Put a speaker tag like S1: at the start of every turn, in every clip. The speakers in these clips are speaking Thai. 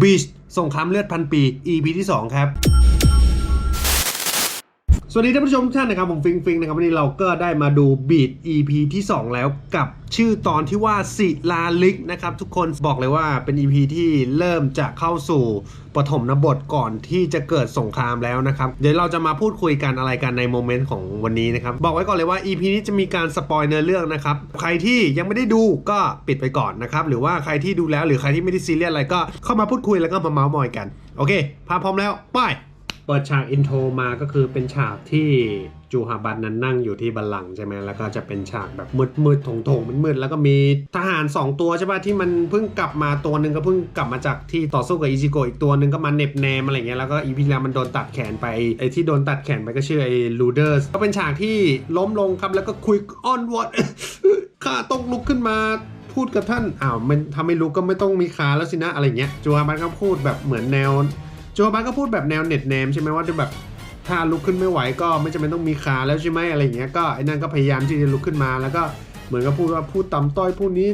S1: บีชสงครามเลือดพันปี EP ที่ 2 ครับ สวัสดีท่านผู้ชมทุกท่านนะครับ ผมฟิงฟิงนะครับวันนี้เราก็ได้มาดูบีด EP ที่ 2 แล้วกับชื่อตอนที่ว่าศิลาลิกนะครับ ทุกคนบอกเลยว่าเป็น EP ที่เริ่มจะเข้าสู่ปฐมนบทก่อนที่จะเกิดสงครามแล้วนะครับ เดี๋ยวเราจะมาพูดคุยกันอะไรกันในโมเมนต์ของวันนี้นะครับ บอกไว้ก่อนเลยว่า EP นี้จะมีการสปอยเนื้อเรื่องนะครับ ใครที่ยังไม่ได้ดูก็ปิดไปก่อนนะครับ หรือว่าใครที่ดูแล้วหรือใครที่ไม่ได้ซีเรียสอะไรก็เข้ามาพูดคุยแล้วก็มาเมาส์มอยกันโอเคพาพร้อมแล้วไป เปิดฉากอินโทรมาก็คือเป็นฉากที่จูฮาบันนั้นนั่งอยู่ที่บัลลังก์ใช่ไหมแล้วก็จะเป็นฉากแบบมืดมืดๆถงถงๆมืดๆแล้วก็มีทหาร 2 ตัวใช่ป่ะที่มันเพิ่งกลับมาตัวหนึ่งก็เพิ่งกลับมาจากที่ต่อสู้กับอิจิโกะอีกตัวหนึ่งก็มาเหน็บแนมอะไรเงี้ยแล้วก็อีพีแล้วมันโดนตัดแขนไปไอ้ที่โดนตัดแขนไปก็ชื่อไอ้ลูเดอร์สก็เป็นฉากที่ล้มลงครับแล้วก็คุยอ้อนวอนข้าต้องลุกขึ้นมาพูดกับท่านอ้าวมันทำไม่รู้ก็ไม่ต้องมีขาแล้วสินะอะไรเงี้ยจูฮาบันก็พูดแบบเหมือนแนว จูฮานก็พูดแบบแนวเน็ตแนมใช่ไหมว่าจะแบบถ้าลุกขึ้นไม่ไหวก็ไม่จำเป็นต้องมีขาแล้วใช่ไหมอะไรเงี้ยก็ไอ้นั่นก็พยายามที่จะลุกขึ้นมาแล้วก็เหมือนกับพูดว่าพูดต่ำต้อยพูดนี้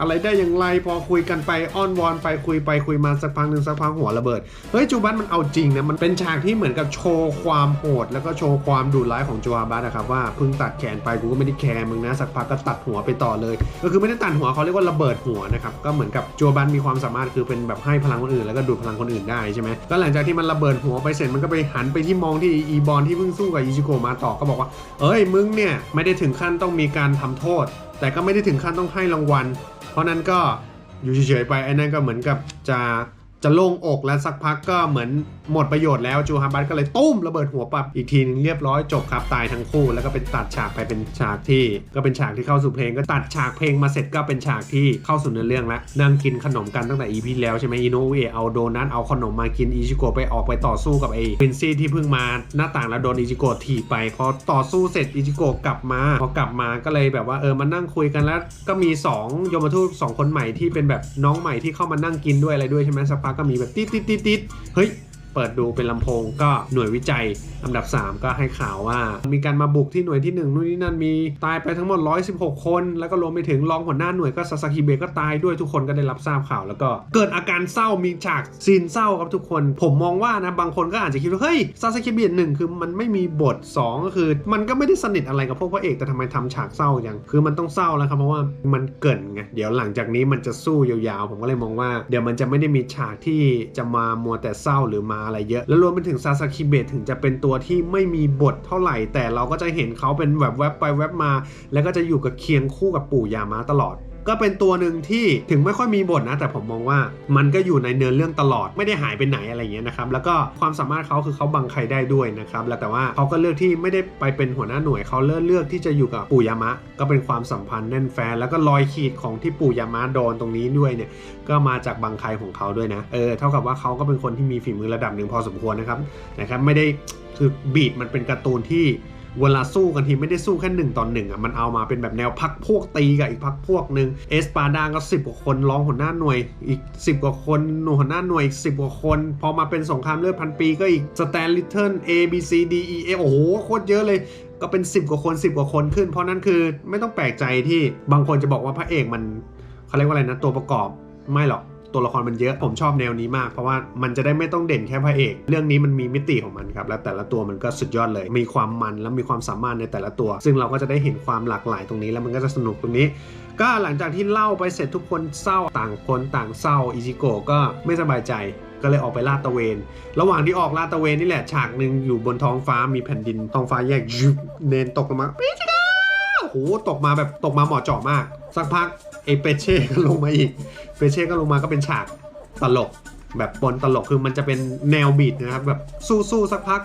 S1: อะไรได้อย่างไรพอคุยกันไปอ้อนวอนไปคุยไปคุยมาสักพักหนึ่งสักพักหัวระเบิด เฮ้ยจูบันมันเอาจริงนะมันเป็นฉากที่เหมือนกับโชว์ความโหด แล้วก็โชว์ความดุร้ายของจูบันนะครับว่าเพิ่งตัดแขนไปกูก็ไม่ได้แคร์มึงนะสักพักก็ตัดหัวไปต่อเลย ก็คือไม่ได้ตัดหัวเขาเรียกว่าระเบิดหัวนะครับก็เหมือนกับจูบันมีความสามารถคือเป็นแบบให้พลังคนอื่นแล้วก็ดูดพลังคนอื่นได้ใช่ไหมก็หลังจากที่มันระเบิดหัวไปเสร็จมันก็ไปหันไปที่มองที่อีบอลที่เพิ่งสู้กับอิจิโกมาต่อก็บอกว่า เอ้ยมึงเนี่ยไม่ได้ถึงขั้นต้องมีการทำโทษ แต่ก็ไม่ได้ถึงขั้นต้องให้รางวัล เพราะนั้นก็อยู่เฉยๆไปไอ้นั่นก็เหมือนกับจะ จะโล่งอกแล้วสักพักก็เหมือนหมดประโยชน์แล้วจูฮัมบัตก็เลยตุ้มระเบิดหัวปับอีกทีนึงเรียบร้อยจบครับตายทั้งคู่ แล้วก็เป็นตัดฉากไปเป็นฉากที่ ก็เป็นฉากที่เข้าสู่เพลงก็ตัดฉากเพลงมาเสร็จก็เป็นฉากที่เข้าสู่เนื้อเรื่องแล้วนั่งกินขนมกันตั้งแต่ EP แล้วใช่ไหมอิโนเอเอาโดนัทเอาขนมมากินอิจิโกะไปออกไปต่อสู้กับไอ้วินซี่ที่เพิ่งมาหน้าต่างแล้วโดนอิจิโกะถีบไปพอต่อสู้เสร็จอิจิโกะกลับมาพอกลับมาก็เลยแบบว่าเออมานั่งคุยกันแล้ว ก็มี2โยมทูตสองคนใหม่ที่เป็นแบบน้องใหม่ที่เข้ามานั่งกินด้วยอะไรด้วยใช่ไหมสักกก็มีแบบติดติดติดติดเฮ้ย เปิดดูเป็นลำโพงก็หน่วยวิจัยอันดับ 3 ก็ให้ข่าวว่า มีการมาบุกที่หน่วยที่ 1นู่นนี่นั่นมีตายไปทั้งหมด 116 คน แล้วก็รวมไปถึงรองหัวหน้าหน่วยก็ซาซากิเบะก็ตายด้วยทุกคนก็ได้รับทราบข่าว แล้วก็เกิดอาการเศร้ามีฉากซีนเศร้าครับทุกคน ผมมองว่านะบางคนก็อาจจะคิดว่าเฮ้ยซาซากิเบะหนึ่งคือมันไม่มีบท 2 ก็คือ มันก็ไม่ได้สนิทอะไรกับพวกพระเอกแต่ทำไมทำฉากเศร้าอย่างคือมันต้องเศร้าแล้วครับเพราะว่ามันเกินไงเดี๋ยวหลังจากนี้มันจะสู้ยาวๆ ผมก็เลยมองว่า เดี๋ยวมันจะไม่ได้มีฉากที่จะมามัวแต่เศร้าหรือมาอะไรเยอะ แล้วรวมไปถึงซาซากิเบะถึงจะเป็นตัวที่ไม่มีบทเท่าไหร่ แต่เราก็จะเห็นเขาเป็นแบบแวบไปแวบมา แล้วก็จะอยู่กับเคียงคู่กับปู่ยามาตลอด ก็เป็นตัวหนึ่งที่ถึงไม่ค่อยมีบทนะ แต่ผมมองว่ามันก็อยู่ในเนื้อเรื่องตลอดไม่ได้หายไปไหนอะไรอย่างเงี้ยนะครับแล้วก็ความสามารถเขาคือเขาบังใครได้ด้วยนะครับแล้วแต่ว่าเขาก็เลือกที่ไม่ได้ไปเป็นหัวหน้าหน่วยเขาเลือกเลือกที่จะอยู่กับปู่ยามะ ก็เป็นความสัมพันธ์แน่นแฟน แล้วก็รอยขีดของที่ปู่ยามะโดนตรงนี้ด้วยเนี่ยก็มาจากบังใครของเขาด้วยนะเออเท่ากับว่าเขาก็เป็นคนที่มีฝีมือระดับหนึ่งพอสมควรนะครับนะครับไม่ได้คือบีดมันเป็นการ์ตูนที่ เวลาสู้กันทีไม่ได้สู้แค่หนึ่งต่อหนึ่งอะมันเอามาเป็นแบบแนวพักพวกตีกับอีกพักพวกหนึ่งเอสปาดาก็สิบกว่าคนร้องหัวหน้าหน่วยอีก10กว่าคนหน่วยหัวหน้าหน่วยอีกสิกว่าคน พอมาเป็นสงครามเลือดพันปีก็อีกสแตนลิทเทิล A B C D E F โอ้โหโคตรเยอะเลยก็เป็น 10 กว่าคน 10 กว่าคนขึ้น เพราะนั้นคือไม่ต้องแปลกใจที่บางคนจะบอกว่าพระเอกมันเขาเรียกว่าอะไรนะตัวประกอบไม่หรอก ตัวละครมันเยอะผมชอบแนวนี้มากเพราะว่ามันจะได้ไม่ต้องเด่นแค่พระเอก เรื่องนี้มันมีมิติของมันครับและแต่ละตัวมันก็สุดยอดเลย มีความมันและมีความสามารถในแต่ละตัว ซึ่งเราก็จะได้เห็นความหลากหลายตรงนี้แล้วมันก็จะสนุกตรงนี้ ก็หลังจากที่เล่าไปเสร็จทุกคนเศร้าต่างคนต่างเศร้าอิจิโกะก็ไม่สบายใจก็เลยออกไปลาดตะเวน ระหว่างที่ออกลาดตะเวนนี่แหละฉากหนึ่งอยู่บนท้องฟ้ามีแผ่นดินท้องฟ้าแยกยุบเนนตกลงมาปิจิกาโอ้โหตกมาแบบตกมาเหมาะเจาะมาก สักพัก ไอเปเช่ก็ลงมาอีกเปเช่ก็ลงมาก็เป็นฉากตลกแบบปนตลกคือมันจะเป็นแนวบีดนะครับแบบสู้ๆสักพัก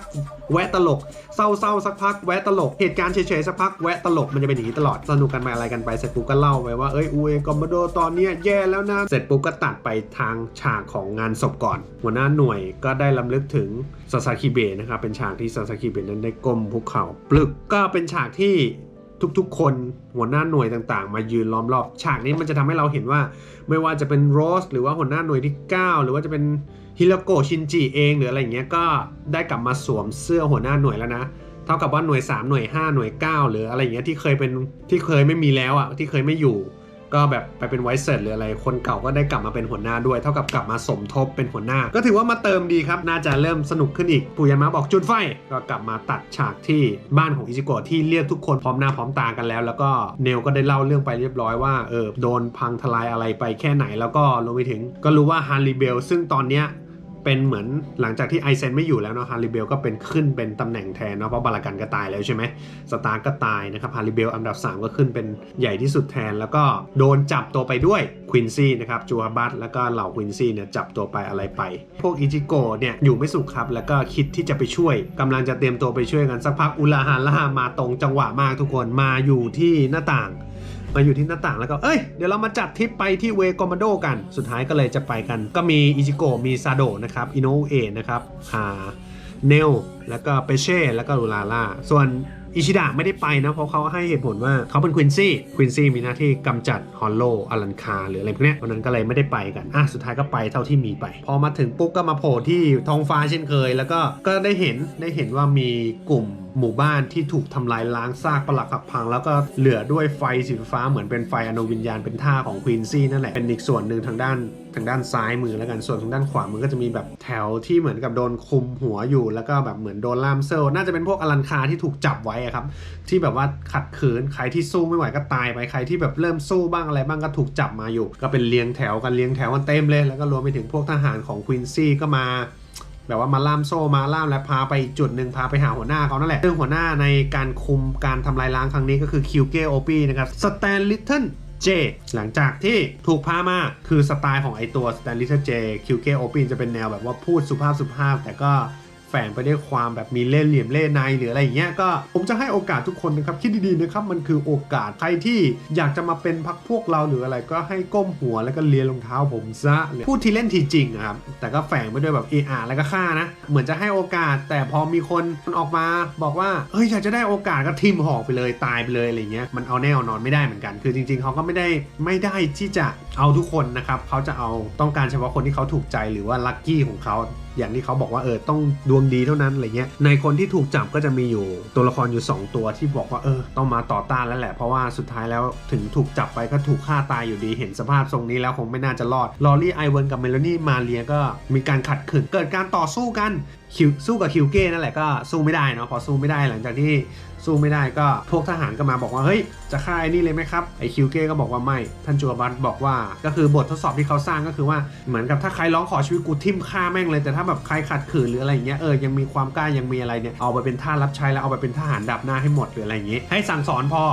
S1: แวะตลก เศร้าๆสักพักแวะตลกเหตุการณ์เฉยๆสักพักแวะตลกมันจะเป็นอย่างนี้ตลอดสนุกกันไปอะไรกันไปเสร็จปุ๊บก็เล่าไปว่าเอ้ยอูเอกอมบโดตอนเนี้ยแย่แล้วนะเสร็จปุ๊บก็ตัดไปทางฉากของงานศพก่อน หัวหน้าหน่วยก็ได้ลำลึกถึงซาซากิเบะนะครับเป็นฉากที่ซาซากิเบะนั้นได้ก้มภูเขาปลึกก็เป็นฉากที่ ทุกๆ คนหัวหน้าหน่วยต่างๆ มายืนล้อมรอบ ฉากนี้มันจะทำให้เราเห็นว่า ไม่ว่าจะเป็นโรส หรือว่าหัวหน้าหน่วยที่ 9 หรือว่าจะเป็นฮิโรโกชินจิเองหรืออะไรเงี้ยก็ได้กลับมาสวมเสื้อหัวหน้าหน่วยแล้วนะเท่ากับว่าหน่วย 3 หน่วย 5 หน่วย 9 หรืออะไรเงี้ยที่เคยเป็นที่เคยไม่มีแล้วอะที่เคยไม่อยู่ ก็แบบไปเป็นไวเซตหรืออะไร คนเก่าก็ได้กลับมาเป็นหัวหน้าด้วย เท่ากับกลับมาสมทบเป็นหัวหน้า ก็ถือว่ามาเติมดีครับ น่าจะเริ่มสนุกขึ้นอีกปูยันมาบอกจุดไฟ ก็กลับมาตัดฉากที่บ้านของอิจิโกะที่เรียกทุกคนพร้อมหน้าพร้อมตากันแล้ว แล้วก็เนลก็ได้เล่าเรื่องไปเรียบร้อยว่าเออโดนพังทลายอะไรไปแค่ไหน แล้วก็รวมไปถึง ก็รู้ว่าฮาริเบลซึ่งตอนเนี้ย เป็นเหมือนหลังจากที่ไอเซนไม่อยู่แล้วเนาะฮาริเบลก็เป็นขึ้นเป็นตำแหน่งแทนเนาะเพราะบาลากันก็ตายแล้วใช่ไหมสตาร์ก็ตายนะครับฮาริเบลอันดับ 3 ก็ขึ้นเป็นใหญ่ที่สุดแทน แล้วก็โดนจับตัวไปด้วยควินซี่นะครับจูฮาบัตแล้วก็เหล่าควินซี่เนี่ยจับตัวไปอะไรไป พวกอิจิโกะเนี่ยอยู่ไม่สุขครับ แล้วก็คิดที่จะไปช่วยกำลังจะเตรียมตัวไปช่วยกันสักพักอุลาฮาร่ามาตรงจังหวะมากทุกคนมาอยู่ที่หน้าต่าง มาอยู่ที่หน้าต่างแล้วก็ เอ้ย เดี๋ยวเรามาจัดทริปไปที่เวกอม a โดกัน สุดท้ายก็เลยจะไปกัน ก็มีอิจิโกะ มีซาโดะนะครับ อิโนเอะนะครับหาเนล แล้วก็เปเช่ แล้วก็ลูลาล่า ส่วนอิชิดะไม่ได้ไปนะเพราะเขาให้เหตุผลว่าเขาเป็นควินซี่ควินซี่มีหน้าที่กำจัดฮอลโลอลันคาหรืออะไรพวกนี้วันนั้นก็เลยไม่ได้ไปกันอะสุดท้ายก็ไปเท่าที่มีไป พอมาถึงปุ๊บก็มาโผล่ที่ท้องฟ้าเช่นเคย แล้วก็ก็ได้เห็นได้เห็นว่ามีกลุ่ม หมู่บ้านที่ถูกทำลายล้างซากปลักหักพัง แล้วก็เหลือด้วยไฟสีฟ้าเหมือนเป็นไฟอนุวิญญาณเป็นท่าของควีนซี่นั่นแหละ เป็นอีกส่วนหนึ่งทางด้านทางด้านซ้ายมือแล้วกันส่วนทางด้านขวามือก็จะมีแบบแถวที่เหมือนกับโดนคุมหัวอยู่ แล้วก็แบบเหมือนโดนล่ามเซลน่าจะเป็นพวกอลันคาที่ถูกจับไว้อะครับ ที่แบบว่าขัดขืนใครที่สู้ไม่ไหวก็ตายไปใครที่แบบเริ่มสู้บ้างอะไรบ้างก็ถูกจับมาอยู่ ก็เป็นเรียงแถวกันเรียงแถวกันเต็มเลย แล้วก็รวมไปถึงพวกทหารของควีนซี่ก็มา แบบว่ามาล่ามโซ่มาล่ามและพาไปจุดหนึ่งพาไปหาหัวหน้าเขานั่นแหละ ซึ่งหัวหน้าในการคุมการทำลายล้างครั้งนี้ก็คือคิวเกโอปีนะครับสแตนลิตเทิลเจหลังจากที่ถูกพามาคือสไตล์ของไอตัวสแตนลิตเทิลเจคิวเกโอปีจะเป็นแนวแบบว่าพูดสุภาพสุภาพแต่ก็ แฝงไปด้วยความแบบมีเล่ห์เหลี่ยมเล่ห์ในหรืออะไรอย่างเงี้ยก็ผมจะให้โอกาสทุกคนนะครับคิดดีๆนะครับมันคือโอกาสใครที่อยากจะมาเป็นพักพวกเราหรืออะไรก็ให้ก้มหัวแล้วก็เลียรองเท้าผมซะพูดทีเล่นทีจริงครับแต่ก็แฝงไปด้วยแบบเออาแล้วก็ฆ่านะ เหมือนจะให้โอกาส แต่พอมีคนออกมาบอกว่าเฮ้ยอยากจะได้โอกาสก็ทิมหอกไปเลยตายไปเลยอะไรเงี้ยมันเอาแน่เอานอนไม่ได้เหมือนกัน คือจริง ๆเขาก็ไม่ได้ไม่ได้ที่จะเอาทุกคนนะครับเขาจะเอาต้องการเฉพาะคนที่เขาถูกใจหรือว่าลัคกี้ของเขาอย่างที่เขาบอกว่าเออต้องดวงดีเท่านั้นอะไรเงี้ยในคนที่ถูกจับก็จะมีอยู่ตัวละครอยู่ 2 ตัวที่บอกว่าเออต้องมาต่อต้านแล้วแหละ เพราะว่าสุดท้ายแล้วถึงถูกจับไปก็ถูกฆ่าตายอยู่ดีเห็นสภาพทรงนี้แล้วคงไม่น่าจะรอดลอรี่ไอเวิร์นกับเมลานี่มาเรียก็มีการขัดขืนเกิดการต่อสู้กัน คิวสู้กับคิวเก้นั่นแหละก็สู้ไม่ได้เนาะพอสู้ไม่ได้หลังจากที่สู้ไม่ได้ก็พวกทหารก็มาบอกว่าเฮ้ยจะฆ่าไอ้นี่เลยไหมครับไอ้คิวเก้ก็บอกว่าไม่ท่านจูบัตบอกว่า ก็คือบททดสอบที่เขาสร้างก็คือว่าเหมือนกับถ้าใครร้องขอชีวิตกูทิ่มฆ่าแม่งเลยแต่ถ้าแบบใครขัดขืนหรืออะไรอย่างเงี้ยเออยังมีความกล้ายังมีอะไรเนี่ยเอาไปเป็นท่ารับใช้แล้วเอาไปเป็นทหารดับหน้าให้หมดหรืออะไรอย่างงี้ ให้สั่งสอนพอ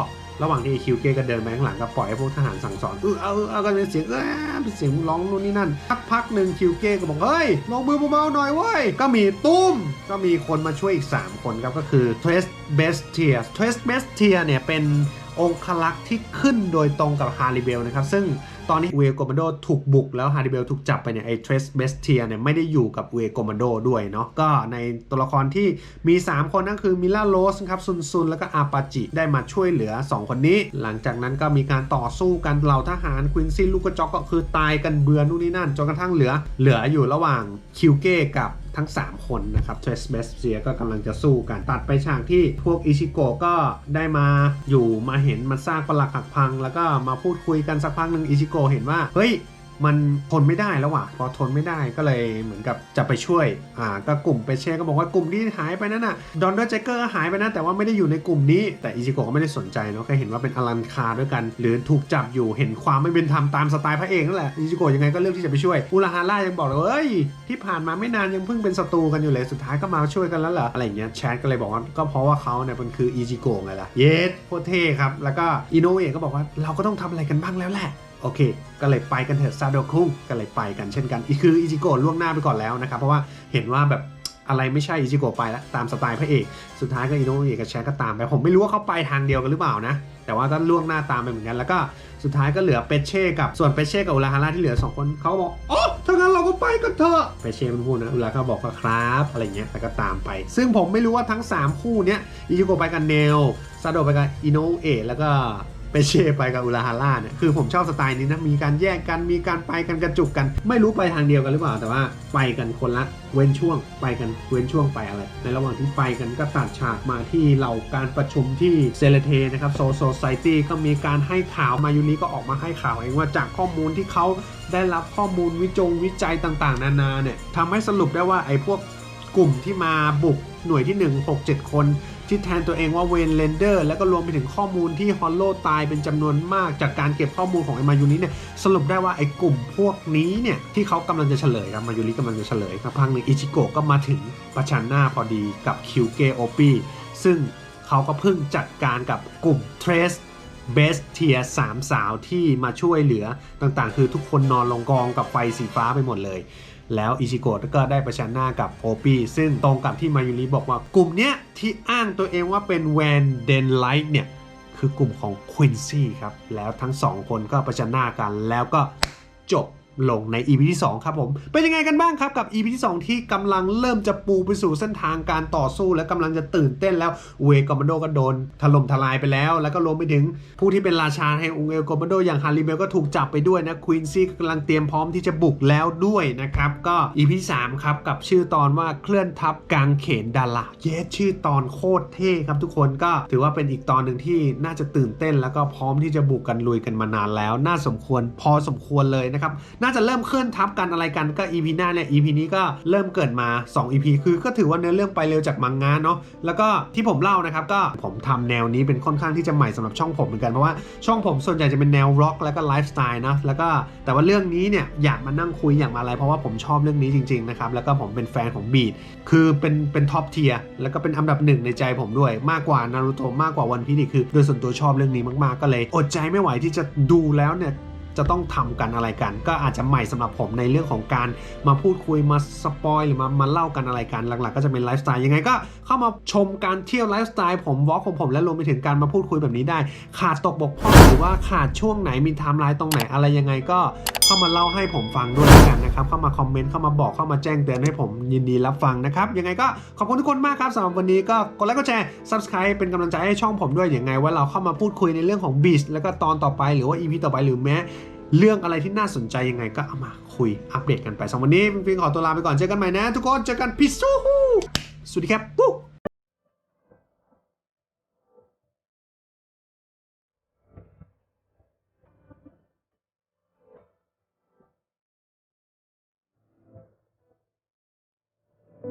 S1: ระหว่างที่คิวเก้ก็เดินไปข้างหลังก็ปล่อยให้พวกทหารสั่งสอนเออเออเอเอากันเป็นเสียงเออเป็นเสียงร้องนู่นนี่นั่นพักพักหนึ่งคิวเก้ก็บอกเฮ้ยลงมือเบาๆหน่อยเว้ยก็มีตุ้มก็มีคนมาช่วยอีก 3 คนครับก็คือเทรสเบสเทียเทรสเบสเทียเนี่ยเป็นองคลักษ์ที่ขึ้นโดยตรงกับฮาริเบลนะครับซึ่ง ตอนนี้เวโกม a โดถูกบุกแล้วฮาริเบลถูกจับไปเนี่ยไอ้เทรสเบสเทียเนี่ยไม่ได้อยู่กับเวโกม a โดด้วยเนาะก็ในตัวละครที่มี 3 คนนั่นคือมิล่าโรสครับซุนซุนแล้วก็อาปาจิได้มาช่วยเหลือ 2 คนนี้ หลังจากนั้นก็มีการต่อสู้กันเหล่าทหารควินซี่ลูกกระจอกก็คือตายกันเบือนู่นนี่นั่นจนกระทั่งเหลือ เหลืออยู่ระหว่างคิวเก้กับทั้ง 3 คนนะครับเทรสเบสเซียก็กำลังจะสู้กัน ตัดไปฉากที่พวกอิชิโกะก็ได้มาอยู่มาเห็นมันสร้างปลักหักพัง แล้วก็มาพูดคุยกันสักพักหนึ่งอิชิโกะเห็นว่า เฮ้ย มันทนไม่ได้แล้วว่ะพอทนไม่ได้ก็เลยเหมือนกับจะไปช่วยอ่าก็กลุ่มไปเช่ก็บอกว่ากลุ่มที่หายไปนั่นน่ะดอนเดอร์เจเกอร์หายไปนะแต่ว่าไม่ได้อยู่ในกลุ่มนี้แต่อิจิโกะก็ไม่ได้สนใจเนาะแค่เห็นว่าเป็นอลันคาด้วยกัน หรือถูกจับอยู่เห็นความไม่เป็นธรรมตามสไตล์พระเอกนั่นแหละอิจิโกะยังไงก็เลือกที่จะไปช่วยอุราฮาร่ายังบอกเลยเอ้ยที่ผ่านมาไม่นานยังเพิ่งเป็นศัตรูกันอยู่เลยสุดท้ายก็มาช่วยกันแล้วเหรออะไรเงี้ยแชทก็เลยบอกว่าก็เพราะว่าเขาเนี่ยมันคืออิจิโกะไงล่ะเยสโคเท่ครับแล้วก็อิโนเอะก็บอกว่าเราก็ต้องทำอะไรกันบ้างแล้วแหละ โอเค ก็เลยไปกันเถอะซาโดคุงก็เลยไปกันเช่นกันอีคืออิจิโกะล่วงหน้าไปก่อนแล้วนะครับ เพราะว่าเห็นว่าแบบอะไรไม่ใช่อิจิโกะไปแล้วตามสไตล์พระเอก สุดท้ายก็อิโนเอะกับแชทก็ตามไป ผมไม่รู้ว่าเขาไปทางเดียวกันหรือเปล่านะ แต่ว่าก็ล่วงหน้าตามไปเหมือนกัน แล้วก็สุดท้ายก็เหลือเปเช่กับส่วนเปเช่กับอุราฮาร่าที่เหลือสองคนเขาบอกอ๋อถ้างั้นเราก็ไปกันเถอะเปเช่มันพูดนะอุราก็บอกว่าครับอะไรเงี้ยแต่ก็ตามไป ซึ่งผมไม่รู้ว่าทั้งสามคู่เนี้ยอิจิโกะไปกับเนลซาโดะไปกับอิโนเอะแล้วก็ เปเช่ไปกับอุราฮาร่าเนี่ยคือผมชอบสไตล์นี้นะมีการแยกกันมีการไปกันกระจุกกัน ไม่รู้ไปทางเดียวกันหรือเปล่า แต่ว่าไปกันคนละเว้นช่วง ไปกันเว้นช่วงไปอะไร ในระหว่างที่ไปกันก็ตัดฉากมาที่เราการประชุมที่เซเลเทนะครับโซโซไซตี้ก็มีการให้ข่าวมายูริก็ออกมาให้ข่าวเองว่าจากข้อมูลที่เขาได้รับข้อมูลวิจงวิจัยต่างๆ นานาเนี่ยทำให้สรุปได้ว่าไอ้พวกกลุ่มที่มาบุกหน่วยที่ 1 6 7 คน ที่แทนตัวเองว่าเวนเลนเดอร์แล้วก็รวมไปถึงข้อมูลที่ฮอลโลตายเป็นจำนวนมากจากการเก็บข้อมูลของไอมายูริเนี่ยสรุปได้ว่าไอ้กลุ่มพวกนี้เนี่ยที่เขากำลังจะเฉลยครับมายูริกำลังจะเฉลยครับพังหนึ่งอิชิโกะก็มาถึงประชันหน้าพอดีกับคิวเกโอปีซึ่งเขาก็เพิ่งจัดการกับกลุ่มเทรสเบสเทียสามสาวที่มาช่วยเหลือต่างๆ คือทุกคนนอนลงกองกับไฟสีฟ้าไปหมดเลย แล้วอิชิโกะก็ได้ประชันหน้ากับโอปีซึ่งตรงกับที่มายุริบอกว่ากลุ่มเนี้ยที่อ้างตัวเองว่าเป็นแวนเดนไลท์เนี่ยคือกลุ่มของควินซี่ครับ แล้วทั้งสองคนก็ประชันหน้ากันแล้วก็จบ ลงใน EP ที่ 2 ครับผม เป็นยังไงกันบ้างครับกับ EP ที่ 2 ที่กำลังเริ่มจะปูไปสู่เส้นทางการต่อสู้และกำลังจะตื่นเต้นแล้วเวกอมโดก็โดนถล่มทลายไปแล้ว แล้วก็รวมไปถึงผู้ที่เป็นราชาแห่งองค์เอลกอมโดอย่างฮาริเบลก็ถูกจับไปด้วยนะควินซี่กำลังเตรียมพร้อมที่จะบุกแล้วด้วยนะครับก็ EP ที่3ครับกับชื่อตอนว่าเคลื่อนทัพกลางเขนดาราเยสชื่อตอนโคตรเท่ครับทุกคนก็ถือว่าเป็นอีกตอนหนึ่งที่น่าจะตื่นเต้น แล้วก็พร้อมที่จะบุกกันลุยกันมานานแล้ว น่าสมควรพอสมควรเลยนะครับน่าจะเริ่มเคลื่อนทัพกันอะไรกันก็ EP หน้าเนี่ย EP นี้ก็เริ่มเกิดมา 2 EP คือก็ถือว่าเนื้อเรื่องไปเร็วจากมังงะเนาะแล้วก็ที่ผมเล่านะครับก็ผมทำแนวนี้เป็นค่อนข้างที่จะใหม่สำหรับช่องผมเหมือนกันเพราะว่าช่องผมส่วนใหญ่จะเป็นแนวร็อกแล้วก็ไลฟ์สไตล์นะแล้วก็แต่ว่าเรื่องนี้เนี่ยอยากมานั่งคุยอยากมาอะไร เพราะว่าผมชอบเรื่องนี้จริงๆนะครับแล้วก็ผมเป็นแฟนของบีดคือเป็นเป็นท็อปเทียร์แล้วก็เป็นอันดับหนึ่งในใจผมด้วยมากกว่านารูโตะมากกว่าวันพีนี่คือ โดยส่วนตัวชอบเรื่องนี้มากๆก็เลย อดใจไม่ไหวที่จะดูแล้วเนี่ย จะต้องทำกันอะไรกัน ก็อาจจะใหม่สำหรับผมในเรื่องของการมาพูดคุยมาสปอยหรือมามาเล่ากันอะไรกัน หลัก ๆ ก็จะเป็นไลฟ์สไตล์ยังไงก็เข้ามาชมการเที่ยวไลฟ์สไตล์ผมวอล์กของผมและรวมไปถึงการมาพูดคุยแบบนี้ได้ ขาดตกบกพร่องหรือว่าขาดช่วงไหนมีไทม์ไลน์ตรงไหนอะไรยังไงก็เข้ามาเล่าให้ผมฟังด้วยกันนะครับ เข้ามาคอมเมนต์เข้ามาบอกเข้ามาแจ้งเตือนให้ผมยินดีรับฟังนะครับ ยังไงก็ขอบคุณทุกคนมากครับสำหรับวันนี้ก็กดไลค์กดแชร์ subscribe เป็นกำลังใจให้ช่องผมด้วยยังไงว่าเราเข้ามาพูดคุยในเรื่องของบีชแล้วก็ตอนต่อไปหรือว่า EP ต่อไปหรือแม้ เรื่องอะไรที่น่าสนใจยังไงก็เอามาคุยอัปเดตกันไปสำหรับวันนี้ฟิงๆขอตัวลาไปก่อนเจอกันใหม่นะ ทุกคนเจอกันพิซซูสวัสดีครับปุ๊